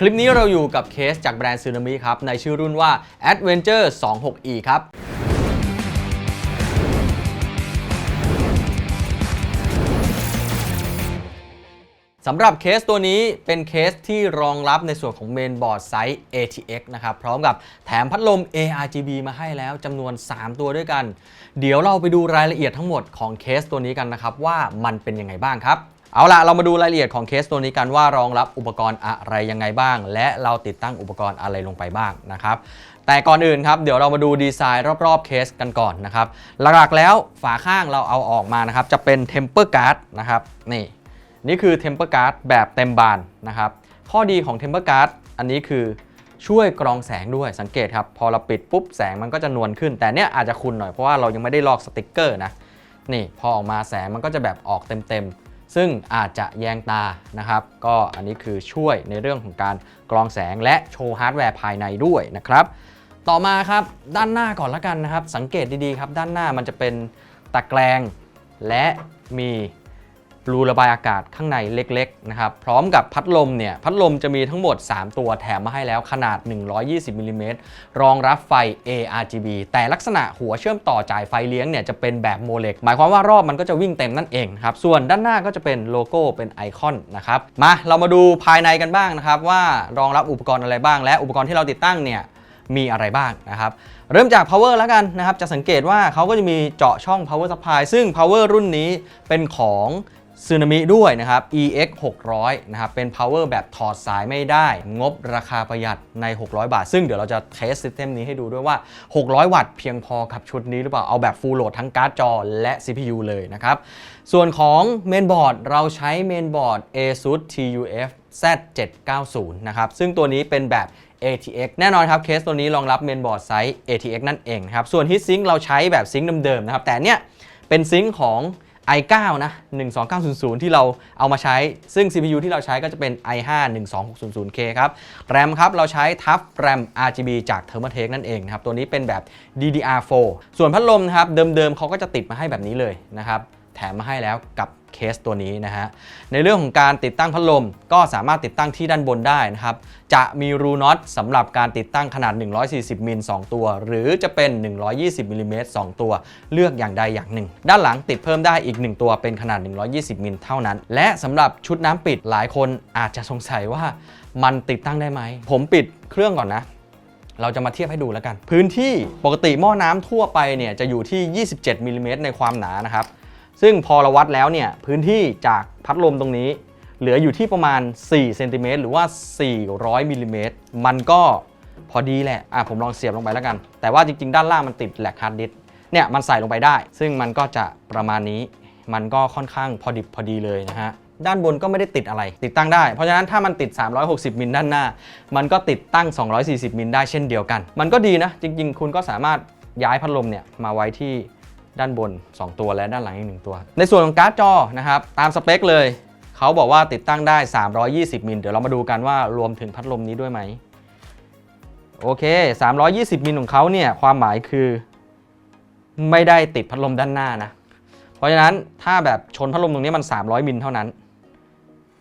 คลิปนี้เราอยู่กับเคสจากแบรนด์ซูนามิครับ ในชื่อรุ่นว่า Adventure 26e ครับ สำหรับเคสตัวนี้เป็นเคสที่รองรับในส่วนของเมนบอร์ดไซส์ ATX นะครับ พร้อมกับแถมพัดลม ARGB มาให้แล้วจำนวน 3 ตัวด้วยกัน เดี๋ยวเราไปดูรายละเอียดทั้งหมดของเคสตัวนี้กันนะครับ ว่ามันเป็นยังไงบ้างครับ เอาละเรามาดูรายละเอียดของเคสตัวนี้กันว่ารองรับอุปกรณ์อะไรยังไงบ้าง และเราติดตั้งอุปกรณ์อะไรลงไปบ้างนะครับแต่ก่อนอื่นครับเดี๋ยวเรามาดูดีไซน์รอบๆเคสกันก่อนนะครับหลักๆแล้วฝาข้างเราเอาออกมานะครับจะเป็น temper guard นะครับนี่นี่คือ Temper Guard แบบเต็มบานนะครับข้อดีของ Temper Guard อันนี้คือช่วยกรองแสงด้วยสังเกตครับ พอเราปิดปุ๊บแสงมันก็จะนวลขึ้น แต่เนี้ยอาจจะคุณหน่อยเพราะว่าเรายังไม่ได้ลอกสติกเกอร์นะนี่พอออกมาแสงมันก็จะแบบออกเต็มๆ ซึ่งอาจจะแยงตานะครับ ก็อันนี้คือช่วยในเรื่องของการกรองแสงและโชว์ฮาร์ดแวร์ภายในด้วยนะครับ ต่อมาครับด้านหน้าก่อนละกันนะครับ สังเกตดีๆครับ ด้านหน้ามันจะเป็นตะแกรงและมี รูระบายอากาศข้างในเล็กๆนะครับพร้อมกับพัดลมเนี่ยพัดลมจะมีทั้งหมด 3 ตัวแถมมาให้แล้วขนาด 120มิลลิเมตรรองรับไฟ ARGB แต่ลักษณะหัวเชื่อมต่อจ่ายไฟเลี้ยงเนี่ยจะเป็นแบบโมเลกหมายความว่ารอบมันก็จะวิ่งเต็มนั่นเองครับส่วนด้านหน้าก็จะเป็นโลโก้เป็นไอคอนนะครับมาเรามาดูภายในกันบ้างนะครับว่ารองรับอุปกรณ์อะไรบ้าง และอุปกรณ์ที่เราติดตั้งเนี่ยมีอะไรบ้างนะครับ เริ่มจาก power แล้วกันนะครับ จะสังเกตว่าเขาก็จะมีเจาะช่อง power supply ซึ่ง power รุ่นนี้เป็นของ ซึนามิด้วยนะครับ EX 600นะครับ เป็น power แบบถอดสายไม่ได้ งบราคาประหยัดใน 600 บาท ซึ่งเดี๋ยวเราจะเทสซิสเต็มนี้ให้ดูด้วยว่า 600 วัตต์เพียงพอกับชุดนี้หรือเปล่า เอาแบบ full load ทั้งการ์ดจอและ CPU เลยนะครับ ส่วนของเมนบอร์ดเราใช้เมนบอร์ด ASUS TUF Z790 นะครับ ซึ่งตัวนี้เป็นแบบ ATX แน่นอนครับ เคสตัวนี้รองรับเมนบอร์ดไซส์ ATX นั่นเองครับ ส่วน Heat Sink เราใช้แบบซิงค์เดิมๆนะครับ แต่เนี่ยเป็นซิงค์ของ i9 นะ 12900 ที่เราเอามาใช้ ซึ่ง CPU ที่เราใช้ก็จะเป็น i5 12600K ครับแรมครับ เราใช้ทับแรม RGB จาก Thermaltake นั่นเองนะครับ ตัวนี้เป็นแบบ DDR4 ส่วนพัดลมนะครับ เดิมๆเขาก็จะติดมาให้แบบนี้เลยนะครับ แถมมาให้แล้วกับ เคสตัวนี้นะฮะในเรื่องของการติดตั้งพัดลมก็สามารถติดตั้งที่ด้านบนได้นะครับจะมีรูน็อตสำหรับการติดตั้งขนาด 140มิล2ตัว หรือจะเป็น 120มิลลิเมตร2ตัว เลือกอย่างใดอย่างหนึ่ง ด้านหลังติดเพิ่มได้อีก 1 ตัวเป็นขนาด 120มิลเท่านั้น และสำหรับชุดน้ำปิดหลายคนอาจจะสงสัยว่ามันติดตั้งได้ไหม ผมปิดเครื่องก่อนนะเราจะมาเทียบให้ดูแล้วกัน พื้นที่ปกติหม้อน้ำทั่วไปเนี่ยจะอยู่ที่ 27มิลลิเมตรในความหนานะครับ ซึ่งพอเราวัดแล้วเนี่ยพื้นที่จากพัดลมตรงนี้ เหลืออยู่ที่ประมาณ4เซนติเมตรหรือว่า 400มิลลิเมตรมันก็พอดีแหละอะผมลองเสียบลงไปแล้วกัน แต่ว่าจริง ๆ ด้านล่างมันติดแหลกฮาร์ดดิสก์เนี่ยมันใส่ลงไปได้ ซึ่งมันก็จะประมาณนี้ มันก็ค่อนข้างพอดิบพอดีเลยนะฮะด้านบนก็ไม่ได้ติดอะไร ติดตั้งได้ เพราะฉะนั้นถ้ามันติด 360 มิลด้านหน้า มันก็ติดตั้ง 240 มิลได้เช่นเดียวกัน มันก็ดีนะ จริง ๆ คุณก็สามารถย้ายพัดลมเนี่ยมาไว้ที่ ด้านบน 2 ตัวและด้านหลังอีก 1 ตัว ในส่วนของการ์ดจอนะครับตามสเปคเลยเขาบอกว่าติดตั้งได้ 320 มิล เดี๋ยวเรามาดูกันว่ารวมถึงพัดลมนี้ด้วยไหม โอเค 320 มิลของเขาเนี่ยความหมายคือ ไม่ได้ติดพัดลมด้านหน้านะ เพราะฉะนั้นถ้าแบบชนพัดลมตรงนี้มัน 300 มิลเท่านั้น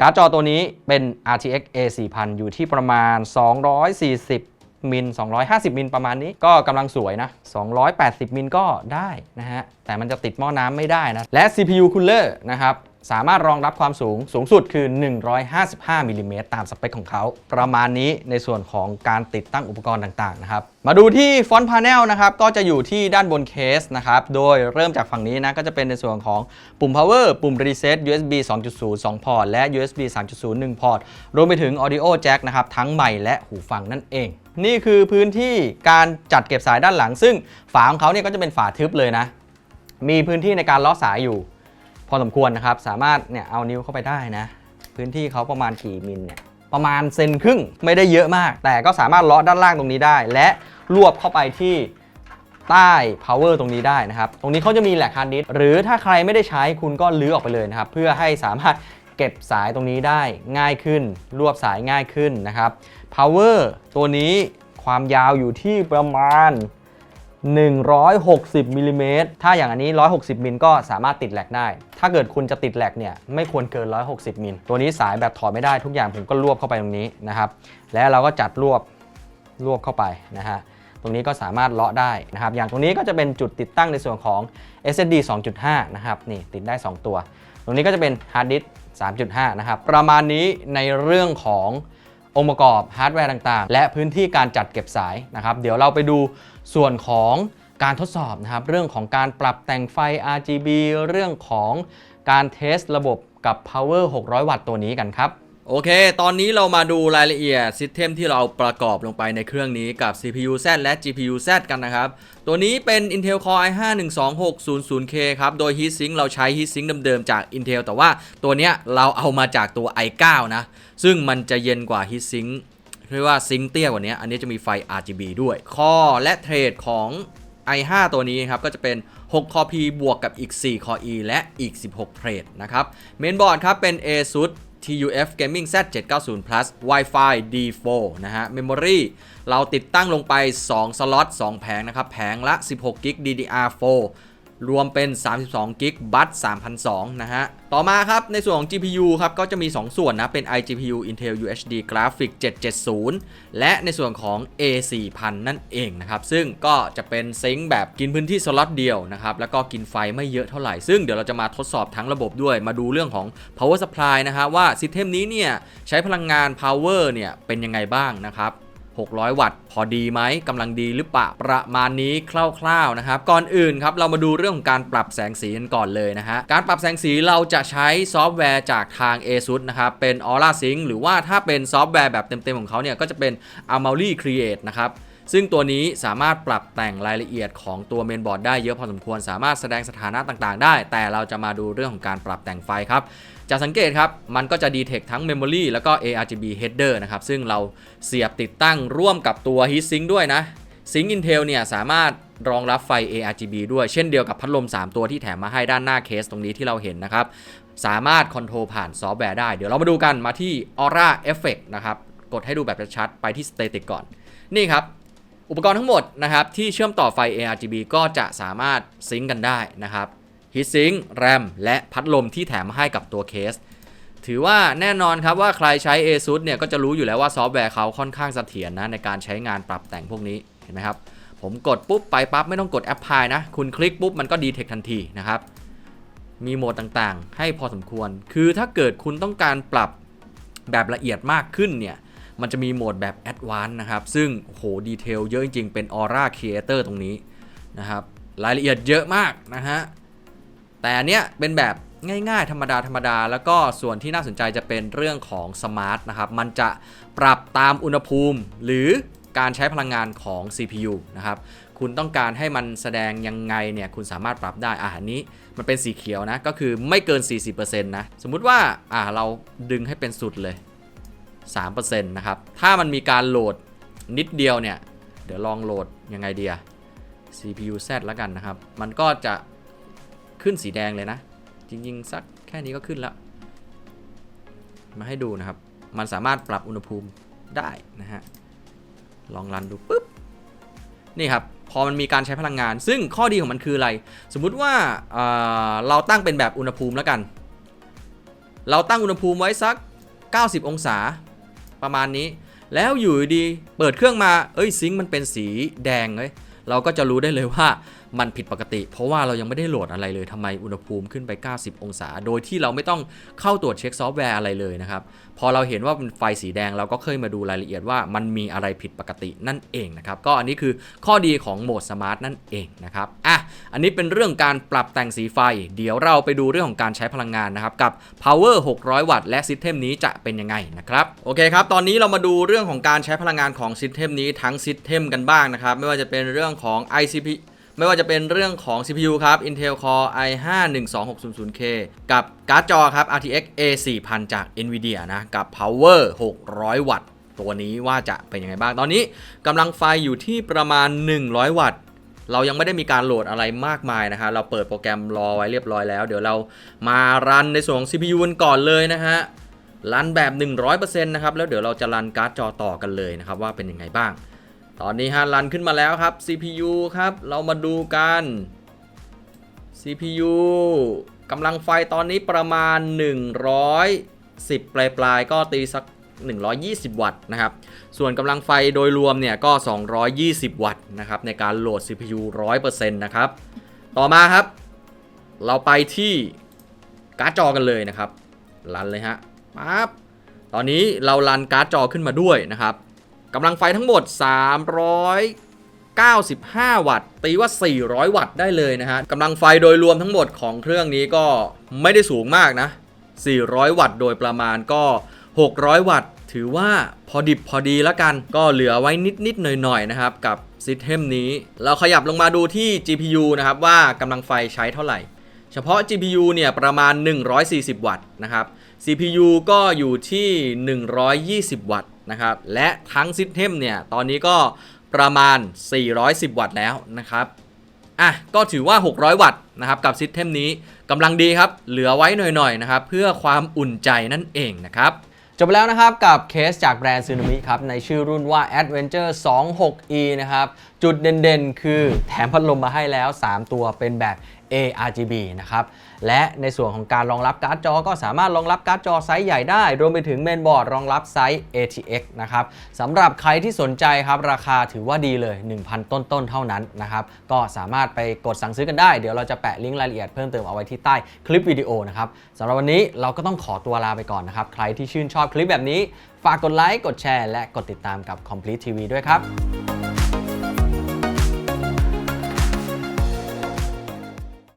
การ์ดจอตัวนี้เป็น RTX A 4000 อยู่ที่ประมาณ 240 มิล 250 มิลประมาณนี้ก็กำลังสวยนะ 280 มิลก็ได้นะฮะ แต่มันจะติดหม้อน้ำไม่ได้นะ และ CPU Cooler นะครับ สามารถรองรับความสูงสูงสุดคือ 155มิลลิเมตรตามสเปคของเขา ประมาณนี้ในส่วนของการติดตั้งอุปกรณ์ต่างๆนะครับ มาดูที่ฟอนต์พาเนลนะครับ ก็จะอยู่ที่ด้านบนเคสนะครับ โดยเริ่มจากฝั่งนี้นะ ก็จะเป็นในส่วนของปุ่ม power ปุ่ม reset USB 2.0 2 พอร์ต และ USB 3.0 1 พอร์ต รวมไปถึง audio jack นะครับ ทั้งใหม่และหูฟังนั่นเอง นี่คือพื้นที่การจัดเก็บสายด้านหลัง ซึ่งฝาของเขาเนี่ยก็จะเป็นฝาทึบเลยนะ มีพื้นที่ในการล้อสายอยู่ พอสมควรนะครับ สามารถเนี่ยเอานิ้วเข้าไปได้นะ พื้นที่เขาประมาณกี่มิลเนี่ยประมาณเซนครึ่งไม่ได้เยอะมาก แต่ก็สามารถลาะด้านล่างตรงนี้ได้ และรวบเข้าไปที่ใต้ power ตรงนี้ได้นะครับ ตรงนี้เขาจะมีแหลกฮาร์ดดิสหรือถ้าใครไม่ได้ใช้คุณก็ลื้อออกไปเลยนะครับ เพื่อให้สามารถ เก็บสายตรงนี้ได้ง่ายขึ้น รวบสายง่ายขึ้นนะครับ power ตัวนี้ความยาวอยู่ที่ประมาณ 160มิลลิเมตรถ้าอย่างอันนี้ 160 มิลก็สามารถติดแหลกได้ ถ้าเกิดคุณจะติดแหลกเนี่ยไม่ควรเกิน 160 มิล ตัวนี้สายแบบถอดไม่ได้ทุกอย่างผมก็รวบเข้าไปตรงนี้นะครับ แล้วเราก็จัดรวบรวบเข้าไปนะฮะตรงนี้ก็สามารถเลาะได้นะครับ อย่างตรงนี้ก็จะเป็นจุดติดตั้งในส่วนของ SSD 2.5 นะครับ นี่ติดได้ 2 ตัว ตรงนี้ก็จะเป็นฮาร์ดดิส 3.5 นะครับ ประมาณนี้ในเรื่องขององค์ประกอบฮาร์ดแวร์ต่างๆ และพื้นที่การจัดเก็บสายนะครับ เดี๋ยวเราไปดูส่วนของการทดสอบนะครับ เรื่องของการปรับแต่งไฟ RGB เรื่องของการเทสระบบกับ Power 600 วัตต์ตัวนี้กันครับ โอเค ตอนนี้เรามาดูรายละเอียดซิสเต็มที่เราประกอบลงไปในเครื่องนี้กับ CPU Z และ GPU Z กันนะครับ ตัวนี้เป็น Intel Core i5 12600K ครับ โดย Heatsink เราใช้ Heatsink เดิมๆจาก Intel แต่ว่าตัวเนี้ยเราเอามาจากตัว i9 นะ ซึ่งมันจะเย็นกว่า Heatsink เรียกว่าซิงค์เตี้ยกว่านี้ อันนี้จะมีไฟ RGB ด้วย คอและเทรดของ i5 ตัวนี้ครับ ก็จะเป็น 6 คอ P บวกกับอีก 4 คอ E และอีก 16 เทรดนะครับ เมนบอร์ดครับเป็น ASUS TUF Gaming Z790 Plus Wi-Fi D4 นะฮะ Memory เราติดตั้งลงไป 2 สล็อต 2 แผงนะครับ แผงละ 16 g b DDR4 รวมเป็น 32 g b บัต3,002นะฮะ ต่อมาครับ ในส่วนของ GPU ครับ ก็จะมี 2 ส่วนนะ เป็น iGPU Intel UHD Graphics 770 และในส่วนของ A4000 นั่นเองนะครับ ซึ่งก็จะเป็นซิงค์แบบกินพื้นที่สล็อตเดียวนะครับ แล้วก็กินไฟไม่เยอะเท่าไหร่ ซึ่งเดี๋ยวเราจะมาทดสอบทั้งระบบด้วย มาดูเรื่องของ power supply นะฮะว่าซิสเต็มนี้เนี่ยใช้พลังงาน power เนี่ยเป็นยังไงบ้างนะครับ 600 วัตต์ พอดีไหมกำลังดีหรือเปล่าประมาณนี้คร่าวๆนะครับ ก่อนอื่นครับเรามาดูเรื่องของการปรับแสงสีกันก่อนเลยนะฮะ การปรับแสงสีเราจะใช้ซอฟต์แวร์จากทาง ASUS นะครับ เป็น Aura Sync หรือว่าถ้าเป็นซอฟต์แวร์แบบเต็มๆของเขาเนี่ยก็จะเป็น Amali Create นะครับ ซึ่งตัวนี้สามารถปรับแต่งรายละเอียดของตัวเมนบอร์ดได้เยอะพอสมควร สามารถแสดงสถานะต่างๆ ได้ แต่เราจะมาดูเรื่องของการปรับแต่งไฟครับ จะสังเกตครับ มันก็จะดีเทคทั้ง Memory แล้วก็ ARGB header นะครับ ซึ่งเราเสียบติดตั้งร่วมกับตัว Heatsink ด้วยนะ Sync Intel เนี่ยสามารถรองรับไฟ ARGB ด้วยเช่นเดียวกับพัดลม 3 ตัวที่แถมมาให้ด้านหน้าเคสตรงนี้ที่เราเห็นนะครับ สามารถคอนโทรลผ่านซอฟต์แวร์ได้ เดี๋ยวเรามาดูกันมาที่ Aura Effect นะครับ กดให้ดูแบบชัดๆไปที่ Static ก่อน นี่ครับ อุปกรณ์ทั้งหมดนะครับที่เชื่อมต่อไฟ ARGB ก็จะสามารถซิงกันได้นะครับ Heatsink RAM และพัดลมที่แถมมาให้กับตัวเคส ถือว่าแน่นอนครับว่าใครใช้ ASUS เนี่ยก็จะรู้อยู่แล้วว่าซอฟต์แวร์เขาค่อนข้างเสถียรนะในการใช้งานปรับแต่งพวกนี้เห็นไหมครับ ผมกดปุ๊บไปปั๊บไม่ต้องกดแอปพลายนะ คุณคลิกปุ๊บมันก็ดีเทคทันทีนะครับมีโหมดต่างๆ ให้พอสมควร คือถ้าเกิดคุณต้องการปรับแบบละเอียดมากขึ้นเนี่ย มันจะมีโหมดแบบ Advanced นะครับ ซึ่งโหดีเทลเยอะจริงๆ เป็น Aura Creator ตอร์ตรงนี้นะครับ รายละเอียดเยอะมากนะฮะ แต่อันเนี้ยเป็นแบบง่ายๆ ธรรมดาธรรมดา แล้วก็ส่วนที่น่าสนใจจะเป็นเรื่องของสมาร์ทนะครับ มันจะปรับตามอุณหภูมิ หรือการใช้พลังงานของ CPU นะครับ คุณต้องการให้มันแสดงยังไงเนี่ยคุณสามารถปรับได้อะอันนี้มันเป็นสีเขียวนะ ก็คือไม่เกิน 40%นะ สมมุติว่าอะเราดึงให้เป็นสุดเลย 3%นะครับ ถ้ามันมีการโหลดนิดเดียวเนี่ย เดี๋ยวลองโหลดยังไงเดีย CPU Z แล้วกันนะครับ มันก็จะขึ้นสีแดงเลยนะ จริงๆ สักแค่นี้ก็ขึ้นแล้ว มาให้ดูนะครับ มันสามารถปรับอุณหภูมิได้นะฮะ ลองรันดูปุ๊บ นี่ครับ พอมันมีการใช้พลังงาน ซึ่งข้อดีของมันคืออะไร สมมุติว่าเเราตั้งเป็นแบบอุณหภูมิแล้วกัน เราตั้งอุณหภูมิไว้สัก 90 องศา ประมาณนี้ แล้วอยู่ดีเปิดเครื่องมา เอ้ยซิงค์มันเป็นสีแดงเลยเราก็จะรู้ได้เลยว่า มันผิดปกติ เพราะว่าเรายังไม่ได้โหลดอะไรเลยทำไมอุณหภูมิขึ้นไป 90 องศา โดยที่เราไม่ต้องเข้าตรวจเช็คซอฟต์แวร์อะไรเลยนะครับ พอเราเห็นว่าเป็นไฟสีแดงเราก็เคยมาดูรายละเอียดว่ามันมีอะไรผิดปกตินั่นเองนะครับ ก็อันนี้คือข้อดีของโหมดสมาร์ทนั่นเองนะครับ อะ อันนี้เป็นเรื่องการปรับแต่งสีไฟ เดี๋ยวเราไปดูเรื่องของการใช้พลังงานนะครับกับ power 600 วัตต์และซิสเต็มนี้จะเป็นยังไงนะครับ โอเคครับ ตอนนี้เรามาดูเรื่องของการใช้พลังงานของซิสเต็มนี้ทั้งซิสเต็มกันบ้างนะครับ ไม่ว่าจะเป็นเรื่องของ ICP ไม่ว่าจะเป็นเรื่องของ CPU ครับ Intel Core i5 12600K กับการ์ดจอครับ RTX A4000 จาก Nvidia นะ กับ Power 600 วัตต์ ตัวนี้ว่าจะเป็นยังไงบ้าง ตอนนี้กำลังไฟอยู่ที่ประมาณ 100 วัตต์ เรายังไม่ได้มีการโหลดอะไรมากมายนะฮะ เราเปิดโปรแกรมรอไว้เรียบร้อยแล้ว เดี๋ยวเรามารันในส่วนของ CPU กันก่อนเลยนะฮะ รันแบบ 100%นะครับ แล้วเดี๋ยวเราจะรันการ์ดจอต่อกันเลยนะครับว่าเป็นยังไงบ้าง ตอนนี้ฮะรันขึ้นมาแล้วครับ CPU ครับ เรามาดูกัน CPU กำลังไฟตอนนี้ประมาณ 110 ปลายปลายๆก็ตีสัก 120 วัตต์นะครับ ส่วนกำลังไฟโดยรวมเนี่ยก็ 220 วัตต์นะครับในการโหลด CPU 100%นะครับ ต่อมาครับ เราไปที่การ์ดจอกันเลยนะครับ รันเลยฮะปั๊บตอนนี้เรารันการ์ดจอขึ้นมาด้วยนะครับ กำลังไฟทั้งหมด 395 วัตต์ ตีว่า 400 วัตต์ได้เลยนะฮะกำลังไฟโดยรวมทั้งหมดของเครื่องนี้ก็ไม่ได้สูงมากนะ 400 วัตต์โดยประมาณก็ 600 วัตต์ ถือว่าพอดิบพอดีแล้วกัน ก็เหลือไว้นิดๆหน่อยๆนะครับ กับซิสเทมนี้ เราขยับลงมาดูที่ GPU นะครับ ว่ากำลังไฟใช้เท่าไหร่ เฉพาะ GPU เนี่ยประมาณ 140 วัตต์นะครับ CPU ก็อยู่ที่ 120 วัตต์ นะครับ และทั้งซิสเทมเนี่ย ตอนนี้ก็ประมาณ 410 วัตต์แล้วนะครับ อะ ก็ถือว่า 600 วัตต์นะครับกับซิสเทมนี้กำลังดีครับ เหลือไว้หน่อยๆนะครับ เพื่อความอุ่นใจนั่นเองนะครับจบไปแล้วนะครับกับเคสจากแบรนด์ซูนามิครับ ในชื่อรุ่นว่า Adventure 26e นะครับ จุดเด่นๆ คือแถมพัดลมมาให้แล้ว 3 ตัวเป็นแบบ ARGB นะครับ และในส่วนของการรองรับการ์ดจอ ก็สามารถรองรับการ์ดจอไซส์ใหญ่ได้ รวมไปถึงเมนบอร์ดรองรับไซส์ ATX นะครับสำหรับใครที่สนใจครับราคาถือว่าดีเลย 1,000 ต้นๆเท่านั้นนะครับ ก็สามารถไปกดสั่งซื้อกันได้ เดี๋ยวเราจะแปะลิงก์รายละเอียดเพิ่มเติมเอาไว้ที่ใต้คลิปวิดีโอนะครับสำหรับวันนี้เราก็ต้องขอตัวลาไปก่อนนะครับ ใครที่ชื่นชอบคลิปแบบนี้ ฝากกดไลค์ กดแชร์ และกดติดตามกับ Complete TV ด้วยครับ